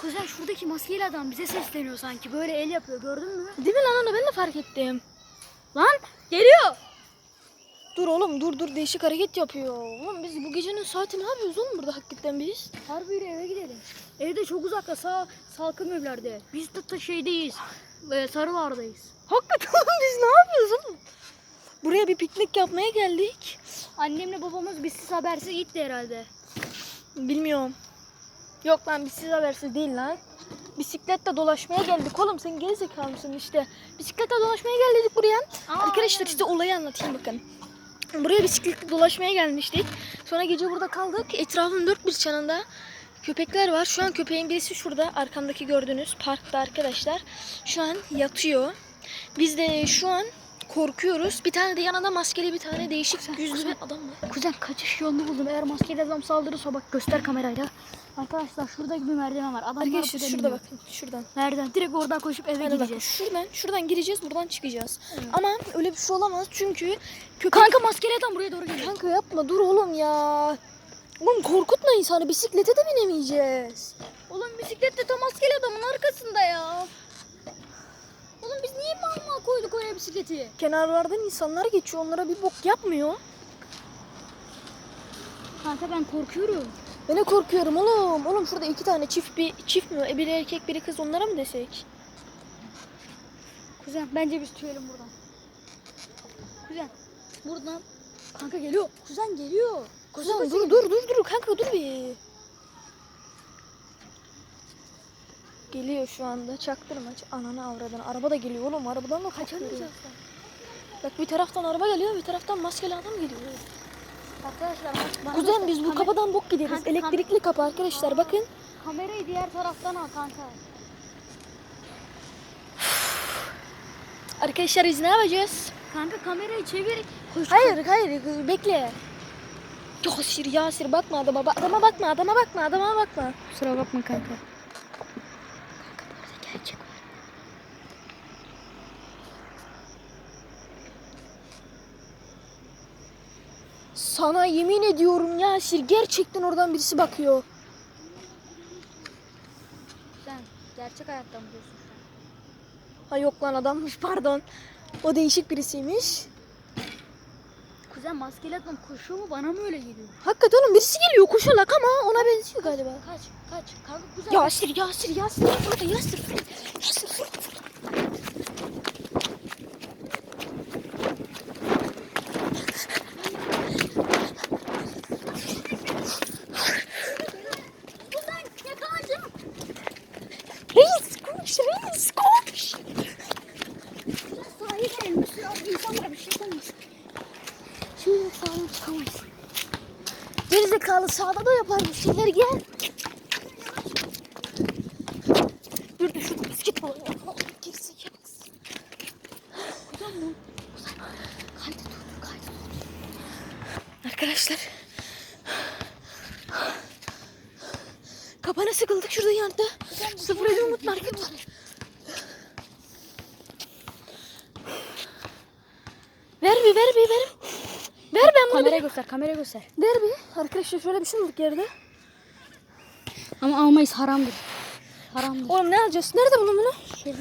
Kuzen şuradaki maskeli adam bize sesleniyor sanki. Böyle el yapıyor gördün mü? Değil mi lan onu ben de fark ettim. Lan geliyor. Dur oğlum dur dur değişik hareket yapıyor. Oğlum biz bu gecenin saati ne yapıyoruz oğlum burada hakikaten biz? Harbi eve gidelim. Evde çok uzakta sağ salkım evlerde. Biz de ta şeydeyiz. E, Sarılar'dayız. Hakikaten oğlum biz ne yapıyoruz oğlum? Buraya bir piknik yapmaya geldik. Annemle babamız bizsiz habersiz gitti herhalde. Bilmiyorum. Yok lan biz siz habersiz değil lan. Bisikletle dolaşmaya geldik oğlum sen gerizekalı mısın işte. Bisikletle dolaşmaya geldik buraya. Aa, Arkadaşlar aynen. size olayı anlatayım bakın. Buraya bisikletle dolaşmaya gelmiştik. Sonra gece burada kaldık. Etrafın dört bir yanında köpekler var. Şu an köpeğin birisi şurada arkamdaki gördüğünüz parkta arkadaşlar. Şu an yatıyor. Biz de şu an korkuyoruz. Bir tane de yanında maskeli bir tane değişik yüzlü bir adam var. Kuzen kaçış yolunu buldum. Eğer maskeli adam saldırırsa bak göster kamerayla. Arkadaşlar şurada bir merdiven var. Adamlar Arkadaşlar şurada iniyor. bakın şuradan. Merdiven. Direkt oradan koşup eve bakın gideceğiz. şuradan şuradan gireceğiz buradan çıkacağız. Evet. Ama öyle bir şey olamaz çünkü köpek Kanka maskeli adam buraya doğru geliyor. Kanka yapma dur oğlum ya. Oğlum korkutma insanı bisiklete de binemeyeceğiz. Oğlum bisiklette tam maskeli adamın arkasında ya. Oğlum biz niye mal mal koyduk oraya bisikleti? Kenarlardan insanlar geçiyor onlara bir bok yapmıyor. Kanka ben korkuyorum. Ben de korkuyorum oğlum. Oğlum şurada iki tane çift bir çift mi? E, Biri erkek biri kız onlara mı desek? Kuzen bence biz tüyelim buradan. Kuzen buradan. Kanka geliyor. Kuzen geliyor. Kuzen dur dur dur dur kanka dur bir. Geliyor şu anda çaktırma. Ananı avradını. Araba da geliyor oğlum. Arabadan da kaçamayacağız. Bak bir taraftan araba geliyor bir taraftan maskeli adam geliyor. Arkadaşlar bak. Kuzen biz bu kapıdan bok gideriz. Kanka, Elektrikli kapı arkadaşlar bakın. Kamerayı diğer taraftan al kanka. Arkadaşlar biz ne yapacağız? Kanka kamerayı çevir. Koş. Hayır hayır bekle. Yasir Yasir bakma adama adama bakma adama bakma adama bakma. Kusura bakma kanka. Sana yemin ediyorum Yasir gerçekten oradan birisi bakıyor. Sen gerçek hayatta mı diyorsun sen? Ha yok lan adammış pardon. O değişik birisiymiş. Kuzen maskeli adam koşuyor mu bana mı öyle geliyor? Hakikaten oğlum birisi geliyor koşarak ama ona benziyor galiba. Kaç kaç kanka kuzen. Yasir Yasir Yasir burada Yasir. Yasir Kuzen yakalanacağım. Reis koş reis koş. Kuzen sahaya gelelim. Bir sürü insanlar bir şey yapamaz. Şimdi çıkamayız. Gerizekalı sağda da yapar bir şeyler gel. Dur dur şurada bisiklet var. Gerizekalı. Kaydı dur kaydı dur. Arkadaşlar. Kapana sıkıldık şurada yanında. Sıfır elli umut market var. Ver bir ver bir ver. Ver ben bunu Kameraya göster kameraya göster. Ver bir. Arkadaşlar şöyle bir şey bulduk yerde. Ama almayız haramdır. Haramdır. Oğlum ne alacağız? Nerede bunun bunu? Şöyle.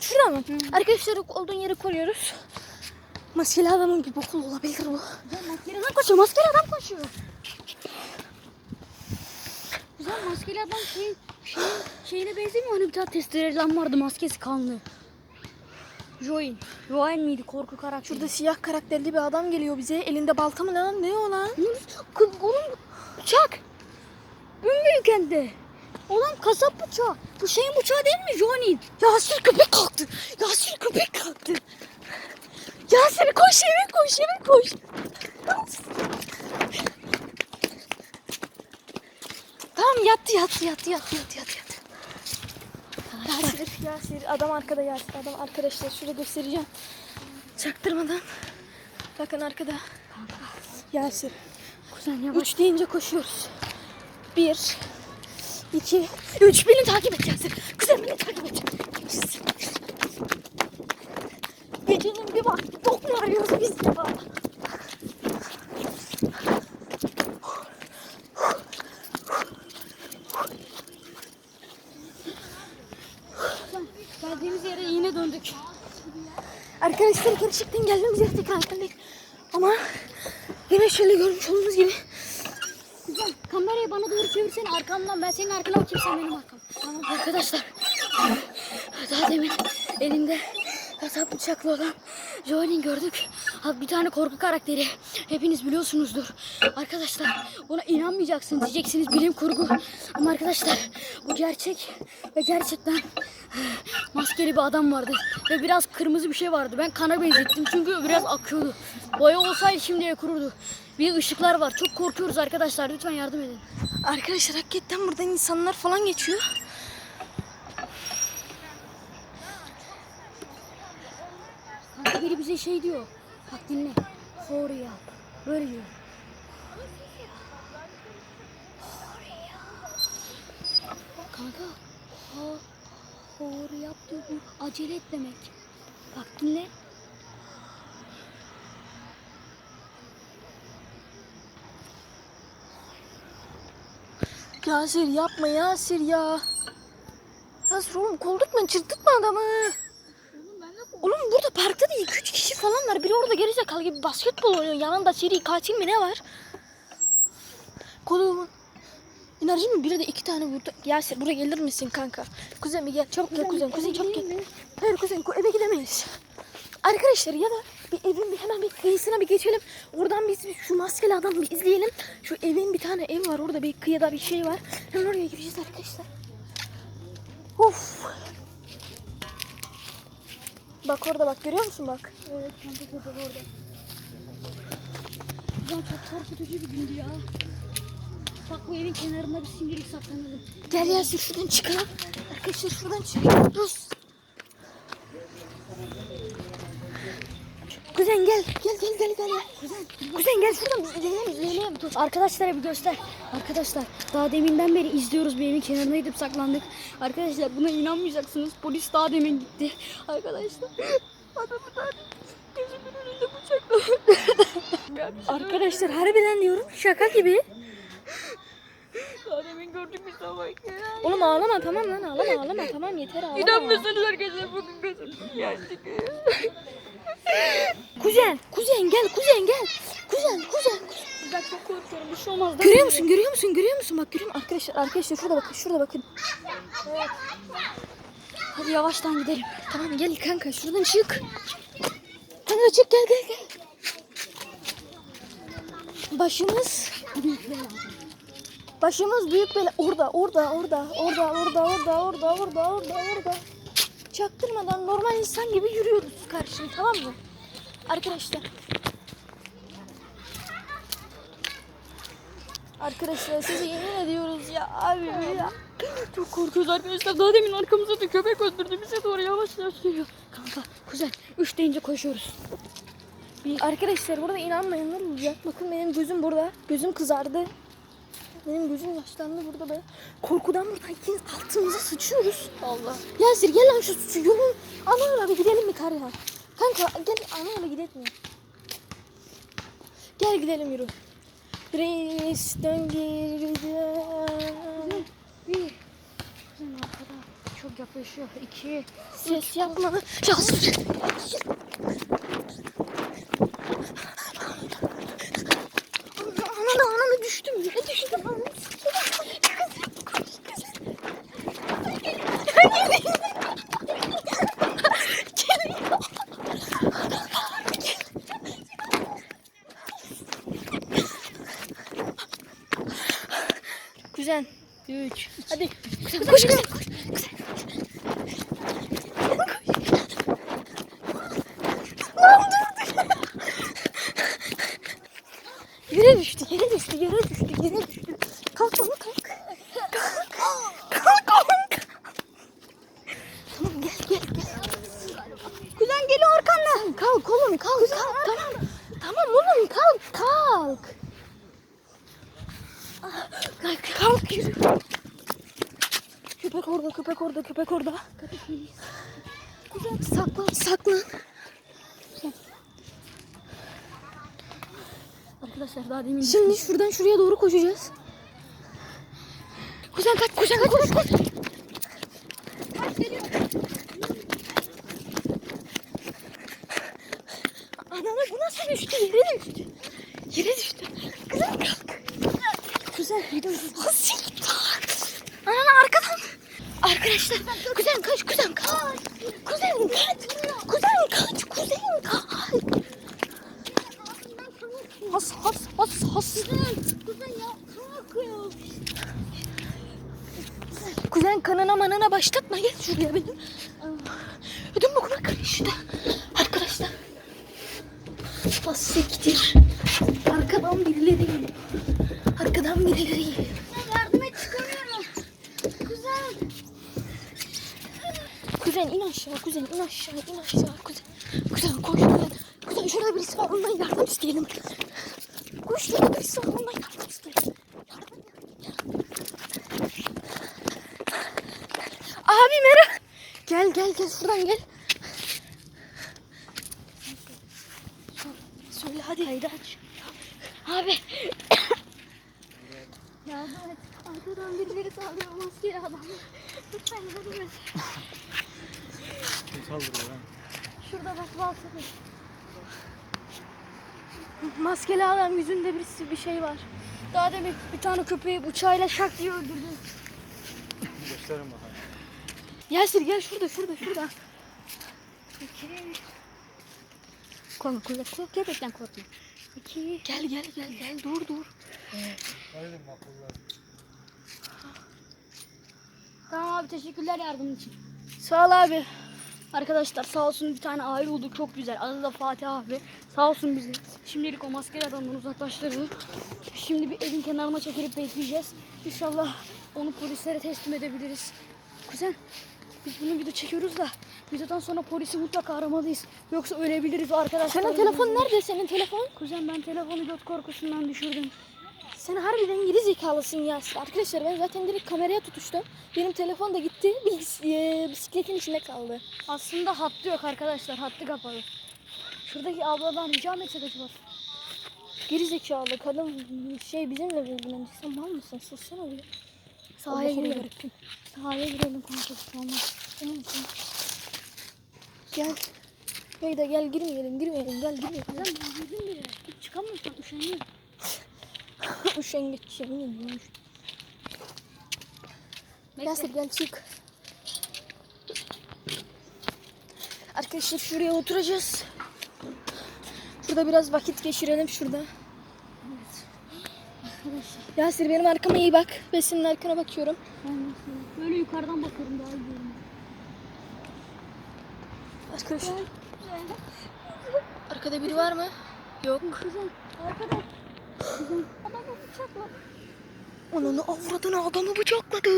Şurada mı? Arkadaşlar olduğun yere koyuyoruz. Maskeli adamın bir boku olabilir bu. Güzel maskeli adam koşuyor. Maskeli adam koşuyor. Güzel maskeli adam şey, şey, şeyine benzemiyor. Hani bir tane testereli adam vardı maskesi kanlı. Join. Join miydi korku karakteri? Şurada siyah karakterli bir adam geliyor bize. Elinde balta mı lan? Ne o lan? Oğlum bıçak. Hem de. Olan kasap bıçağı. Bu şeyin bıçağı değil mi Johnny'in? Yasir köpek kalktı. Yasir köpek kalktı. Yasir koş eve koş eve koş. Tamam yattı yattı yattı yattı yattı yattı. Yasir, Yasir, adam arkada Yasir, adam arkadaşlar şurada göstereceğim. Çaktırmadan. Bakın arkada. Yasir. Kuzen yavaş. Üç deyince koşuyoruz. Bir, iki, üç. Beni takip et Yasir. Kızım beni takip et. Gecenin bir vakti dok mu arıyoruz biz ya? Geldiğimiz yere yine döndük. Arkadaşlar gerçekten geldiğimiz yere tekrar geldik. Ama yine şöyle görmüş olduğunuz gibi Güzel. Kamerayı bana doğru çevirsene arkamdan. Sen benim arkam. Tamam arkadaşlar. Daha demin elinde kasap bıçaklı olan Joel'in gördük. Bir tane korku karakteri. Hepiniz biliyorsunuzdur. Arkadaşlar buna inanmayacaksınız. Diyeceksiniz bilim kurgu. Ama arkadaşlar bu gerçek. Ve gerçekten maskeli bir adam vardı. Ve biraz kırmızı bir şey vardı. Ben kana benzettim çünkü biraz akıyordu. Boya olsaydı şimdiye kururdu. Bir ışıklar var. Çok korkuyoruz arkadaşlar. Lütfen yardım edin. Arkadaşlar hakikaten buradan insanlar falan geçiyor. Kanka biri bize şey diyor. Bak dinle. Horia. Böyle diyor. Kanka. Hor yap diyor bu. Acele et demek. Bak dinle. Yasir yapma Yasir ya. Yasir oğlum koldurtma çırpıtma adamı. Oğlum burada parkta değil 2-3 kişi falan var. Biri orada gerizekalı gibi basketbol oynuyor. Yanında seri katil mi ne var? Kolumun. Enerji mi? Biri de iki tane vurdu. Yasir buraya gelir misin kanka? Kuzen bir gel. Çabuk gel kuzen. Kuzen çabuk gel. Hayır kuzen eve gidemeyiz. Arkadaşlar ya da bir evin bir hemen bir kıyısına bir geçelim. Oradan biz şu maskeli adamı bir izleyelim. Şu evin bir tane ev var orada bir kıyıda bir şey var. Hemen oraya gireceğiz arkadaşlar. Of. Bak orada bak görüyor musun bak. Evet köpek orada. Ulan çok korkutucu bir gündü ya. Bak bu evin kenarında bir şimdilik saklanalım. Gel Yasir şuradan çıkalım. Arkadaşlar şuradan çıkıyoruz. Kuzen gel. Gel gel gel gel. Kuzen, Kuzen gel şuradan izleyelim izleyelim. Dur arkadaşlara bir göster. Arkadaşlar daha deminden beri izliyoruz bir evin kenarına gidip saklandık. Arkadaşlar buna inanmayacaksınız. Polis daha demin gitti. Arkadaşlar adamı da gözümün önünde bıçakladı. Arkadaşlar harbiden diyorum şaka gibi. Daha demin gördük ama ya. Oğlum ağlama tamam lan ağlama ağlama tamam yeter ağlama. İnanmıyorsanız arkadaşlar bugün gözüm yaşlı. Kuzen kuzen gel kuzen gel. Kuzen kuzen. Ben çok korkuyorum bir şey olmaz. Görüyor musun görüyor musun görüyor musun bak görüyor musun? Arkadaşlar arkadaşlar şurada bakın şurada bakın. Hadi yavaştan gidelim. Tamam gel kanka şuradan çık. Kanka çık gel gel gel. Başımız Büyük. Başımız büyük bela. Orada orada orada orada orada orada orada orada orada orada. Çaktırmadan normal insan gibi yürüyoruz karşıya tamam mı? Arkadaşlar. Arkadaşlar size yemin ediyoruz ya abi ya. Çok korkuyoruz arkadaşlar. Daha demin arkamızda bir köpek öldürdü. Bize doğru yavaş yavaş geliyor. Kanka kuzen. Üç deyince koşuyoruz. Bir arkadaşlar burada inanmayanlar olacak. Bakın benim gözüm burada. Gözüm kızardı. Benim gözüm yaşlandı burada be. Korkudan burada ikimiz altımıza sıçıyoruz. Allah. Yasir gel lan şu, şu yolun ana abi gidelim mi kar ya? Kanka gel ana abi gidelim mi? Gel gidelim yürü. Reis'ten geri Bir. Arkada. Çok yaklaşıyor. İki. Ses yapma. Yasir. Ananı 这女孩就是个盲人 gel gel. Kuzen geliyor arkandan. Kalk oğlum kalk kalk tamam. Tamam oğlum kalk kalk. Kalk kalk yürü. Köpek orada, köpek orada, köpek orada. Kuzen saklan, saklan. Arkadaşlar daha demin Şimdi şuradan şuraya doğru koşacağız. Kuzen kaç, kuzen kaç, koş, koş. Yere düştü. Yere düştü. Kuzen kalk. Kuzen bir dur. Siktir. Ananı arkadan. Arkadaşlar kuzen kaç kuzen kaç. Kuzen kaç. Kuzen kaç. Kuzen kaç. Has has has has. Kuzen ya kan akıyor. Kuzen kanına manına başlatma gel şuraya benim. Ödüm bokuna karıştı. Arkadaşlar. Has siktir. Arkadan birileri geliyor. Arkadan birileri geliyor. Yardım et çıkamıyorum. Kuzen. Kuzen in aşağı, kuzen in aşağı, in aşağı, kuzen. Kuzen koş kuzen. Kuzen şurada birisi var, ondan yardım isteyelim. Koş şurada birisi var, ondan yardım isteyelim. Yardım yardım. Abi merhaba. Gel gel gel şuradan gel. Söyle hadi. Haydi aç. Abi. Yardım et. Arkadan birileri saldırıyor maskeli adam. Lütfen yardım et. Saldırıyor lan? Şurada bak balsana. Maskeli adam yüzünde bir, bir şey var. Daha demin bir tane köpeği bıçağıyla şak diye öldürdü. Gösterin bakalım. Yasir gel şurada şurada şurada. Korkma kuzen. Kork, köpekten korkma. İki. Gel gel gel gel dur dur. Haydi makullar. Tamam abi teşekkürler yardımın için. Sağ ol abi. Arkadaşlar sağ olsun bir tane aile olduk çok güzel. Adı da Fatih abi. Sağ olsun bizi. Şimdilik o maskeli adamdan uzaklaştırdı. Şimdi bir evin kenarına çekilip bekleyeceğiz. İnşallah onu polislere teslim edebiliriz. Kuzen biz bunu video çekiyoruz da videodan sonra polisi mutlaka aramalıyız. Yoksa ölebiliriz arkadaşlar. Senin telefon nerede senin telefon? Kuzen ben telefonu göt korkusundan düşürdüm. Sen harbiden geri zekalısın Yasir. Arkadaşlar ben zaten direkt kameraya tutuştum. Benim telefon da gitti. Bilgis- e, bisikletin içinde kaldı. Aslında hattı yok arkadaşlar. Hattı kapalı. Şuradaki abladan rica mı etsek acaba? Geri zekalı kadın şey bizimle ilgilenecek. Sen mal mısın? Sussana bir. Sahaya girelim. Sahaya girelim kanka. Tamam. Tamam tamam. Gel. Beyda gel girmeyelim girmeyelim gel girmeyelim. Ben girdim bile. Hiç çıkamıyorsun. Üşeniyorum. Üşengeç yemin Yasir gel çık. Arkadaşlar şuraya oturacağız. Şurada biraz vakit geçirelim şurada. Yasir benim arkama iyi bak. Ben senin arkana bakıyorum. Böyle yukarıdan bakıyorum daha iyi görünüyor. Arkadaşlar. Arkada biri var mı? Yok. Güzel. Arkada. Güzel. Adamı bıçakla. Ananı avradını adamı bıçakladı.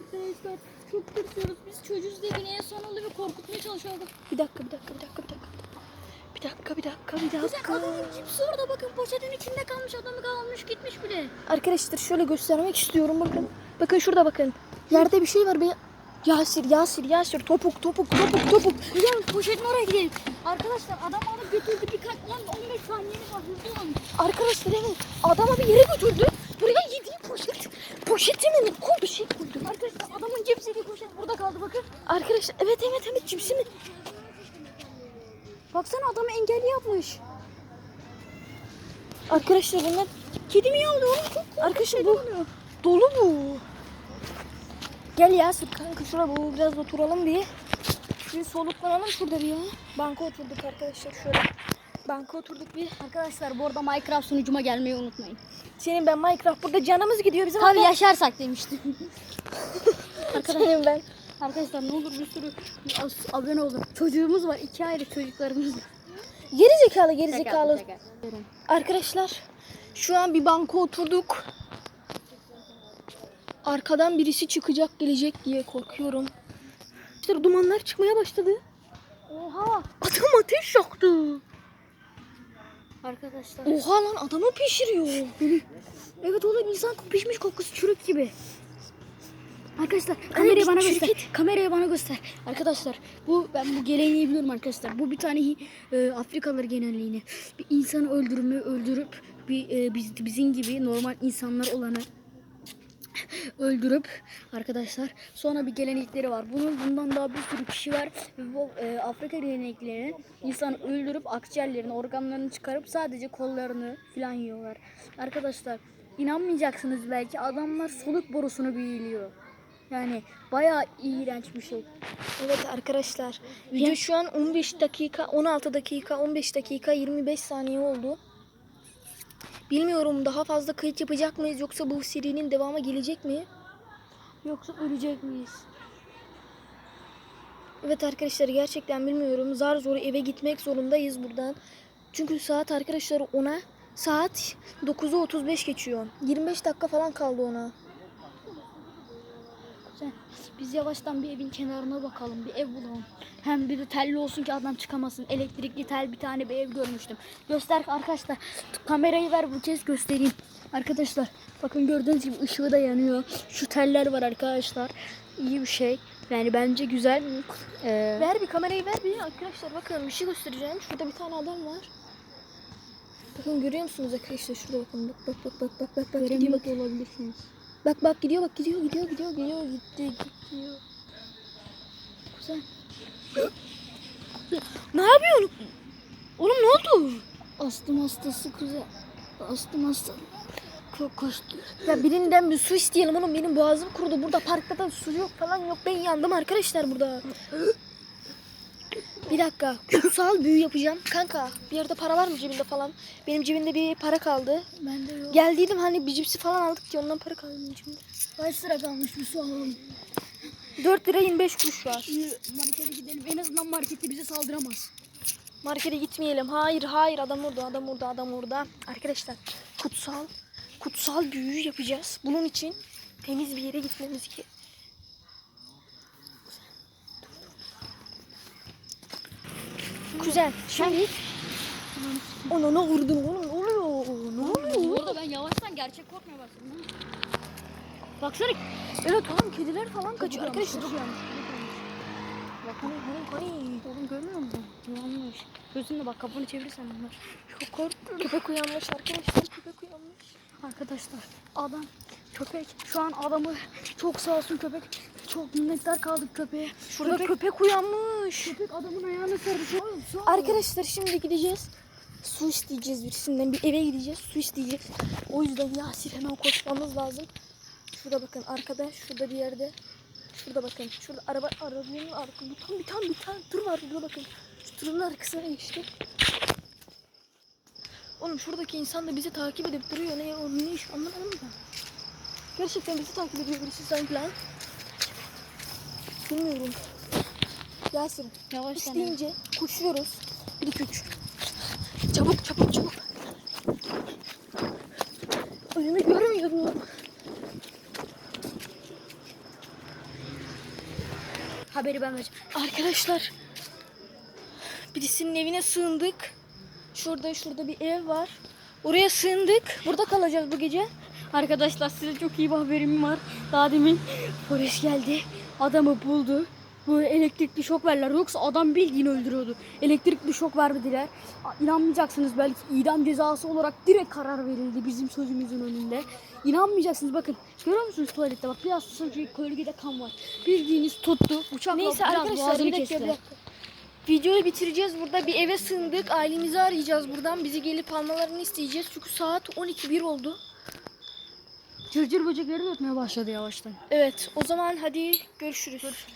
Arkadaşlar çok tırsıyoruz. Biz çocuğuz diye beni en son oluyor ve korkutmaya çalışıyor adam. Bir dakika bir dakika bir dakika bir dakika. Bir dakika bir dakika bir Güzel dakika. adamın cipsi orada bakın poşetin içinde kalmış adamı kalmış gitmiş bile. Arkadaşlar şöyle göstermek istiyorum bakın. Bakın şurada bakın. Yerde bir şey var be. Yasir Yasir Yasir topuk topuk topuk topuk. Güzel poşetin oraya gidelim. Arkadaşlar adam alıp götürdü birkaç 10-15 saniyemiz var hızlı olun. Arkadaşlar evet adama bir yere götürdü. Buraya yediği poşet. Poşeti mi? Koy bir şey koydu. Arkadaşlar adamın cipsiydi poşet burada kaldı bakın. Arkadaşlar evet evet evet cipsi mi? Baksana adamı engelli yapmış. Arkadaşlar bunlar kedi mi yavru oğlum? Arkadaşlar bu dolu bu. Gel Yasir kanka şuraya bu biraz oturalım bir. Bir soluklanalım şurada bir ya. Banka oturduk arkadaşlar şöyle. Banka oturduk bir. Arkadaşlar bu arada Minecraft sunucuma gelmeyi unutmayın. Senin ben Minecraft burada canımız gidiyor bizim. Tabii yaşarsak demiştim. Senin ben. Arkadaşlar ne olur bir sürü abone olun. Çocuğumuz var. iki ayrı çocuklarımız var. Geri zekalı geri Şaka, zekalı. şaka. Arkadaşlar şu an bir banka oturduk. Arkadan birisi çıkacak gelecek diye korkuyorum. İşte dumanlar çıkmaya başladı. Oha. Adam ateş yaktı. Arkadaşlar. Oha lan adamı pişiriyor. Evet oğlum insan pişmiş kokusu çürük gibi. Arkadaşlar kamerayı bana göster. Kamerayı bana göster. Arkadaşlar bu ben bu geleneği biliyorum arkadaşlar. Bu bir tane e, Afrikalılar genelliğini bir insanı öldürmeyi öldürüp bir e, biz, bizim gibi normal insanlar olanı öldürüp arkadaşlar sonra bir gelenekleri var. Bunun bundan daha bir sürü kişi var. Bu e, Afrika geleneklerini insan öldürüp akciğerlerini, organlarını çıkarıp sadece kollarını falan yiyorlar. Arkadaşlar inanmayacaksınız belki adamlar soluk borusunu büyülüyor. Yani bayağı iğrenç bir şey. Evet arkadaşlar. Video şu an 15 dakika, 16 dakika, 15 dakika, 25 saniye oldu. Bilmiyorum daha fazla kayıt yapacak mıyız yoksa bu serinin devamı gelecek mi? Yoksa ölecek miyiz? Evet arkadaşlar gerçekten bilmiyorum. Zar zor eve gitmek zorundayız buradan. Çünkü saat arkadaşlar 10'a saat 9'u 35 geçiyor. 25 dakika falan kaldı ona. Sen, biz yavaştan bir evin kenarına bakalım. Bir ev bulalım. Hem bir de telli olsun ki adam çıkamasın. Elektrikli tel bir tane bir ev görmüştüm. Göster arkadaşlar. Kamerayı ver bu kez göstereyim. Arkadaşlar bakın gördüğünüz gibi ışığı da yanıyor. Şu teller var arkadaşlar. İyi bir şey. Yani bence güzel. Ee, Ver bir kamerayı ver bir arkadaşlar bakın bir şey göstereceğim. Şurada bir tane adam var. Bakın görüyor musunuz arkadaşlar şurada bakın bak bak bak bak bak bak göremiyor olabilirsiniz. Bak bak gidiyor bak gidiyor gidiyor gidiyor gidiyor gitti gidiyor. Güzel. Ne yapıyorsun? Oğlum ne oldu? Astım hastası kuzen. Astım hastası. Çok koştu. Ya birinden bir su isteyelim oğlum benim boğazım kurudu. Burada parkta da su yok falan yok. Ben yandım arkadaşlar burada. Bir dakika. Kutsal büyü yapacağım. Kanka bir yerde para var mı cebinde falan? Benim cebimde bir para kaldı. Ben de yok. Geldiydim hani bir cipsi falan aldık ya ondan para kaldı benim cebimde. Kaç sıra kalmış bir su alalım. 4 lira 25 kuruş var. Markete gidelim. En azından markette bize saldıramaz. Markete gitmeyelim. Hayır hayır adam orada adam orada adam orada. Arkadaşlar kutsal kutsal büyü yapacağız. Bunun için temiz bir yere gitmemiz ki. Kuzen şimdi ona ne vurdun oğlum ne oluyor? Ne oluyor? Orada ben yavaştan gerçek korkmaya başladım. Baksana. Evet oğlum kediler falan kaçıyor arkadaşlar. Bak hani hani hani. Oğlum görmüyor musun? Yanlış. Gözünle bak kapını çevirirsen bunlar. Çok korktum. Köpek uyanmış arkadaşlar köpek uyanmış. Arkadaşlar adam köpek şu an adamı çok sağ olsun köpek çok minnettar kaldık köpeğe. Şurada köpek, uyanmış. köpek adamın ayağını sardı. Arkadaşlar şimdi gideceğiz. Su isteyeceğiz birisinden. Bir eve gideceğiz. Su isteyeceğiz. O yüzden Yasir hemen koşmamız lazım. Şurada bakın arkada. Şurada bir yerde. Şurada bakın. Şurada araba arabanın arkası. Tane bir tane bir tane tır var burada bakın. Şu tırın arkasına geçti. Oğlum şuradaki insan da bizi takip edip duruyor. Ne, o ne iş anlamadım da. Gerçekten bizi takip ediyor birisi sanki lan. Bilmiyorum. Yasir Yavaştan. İsteyince koşuyoruz. 1 2 3. Çabuk çabuk çabuk. Önümü görmüyorum. Haberi ben vereceğim. Arkadaşlar birisinin evine sığındık. Şurada şurada bir ev var. Oraya sığındık. Burada kalacağız bu gece. Arkadaşlar size çok iyi bir haberim var. Daha demin polis geldi. Adamı buldu. Bu elektrikli şok verdiler. Yoksa adam bildiğini öldürüyordu. Elektrikli şok vermediler. İnanmayacaksınız belki idam cezası olarak direkt karar verildi bizim sözümüzün önünde. İnanmayacaksınız bakın. Görüyor musunuz tuvalette bak biraz sonra gölgede kan var. Bildiğiniz tuttu. Uçakla Neyse biraz arkadaşlar boğazını bir dakika, kesti. bir dakika. Videoyu bitireceğiz burada. Bir eve sığındık. Ailemizi arayacağız buradan. Bizi gelip almalarını isteyeceğiz. Çünkü saat 12.1 oldu. Cırcır böcekleri de ötmeye başladı yavaştan. Evet o zaman hadi görüşürüz.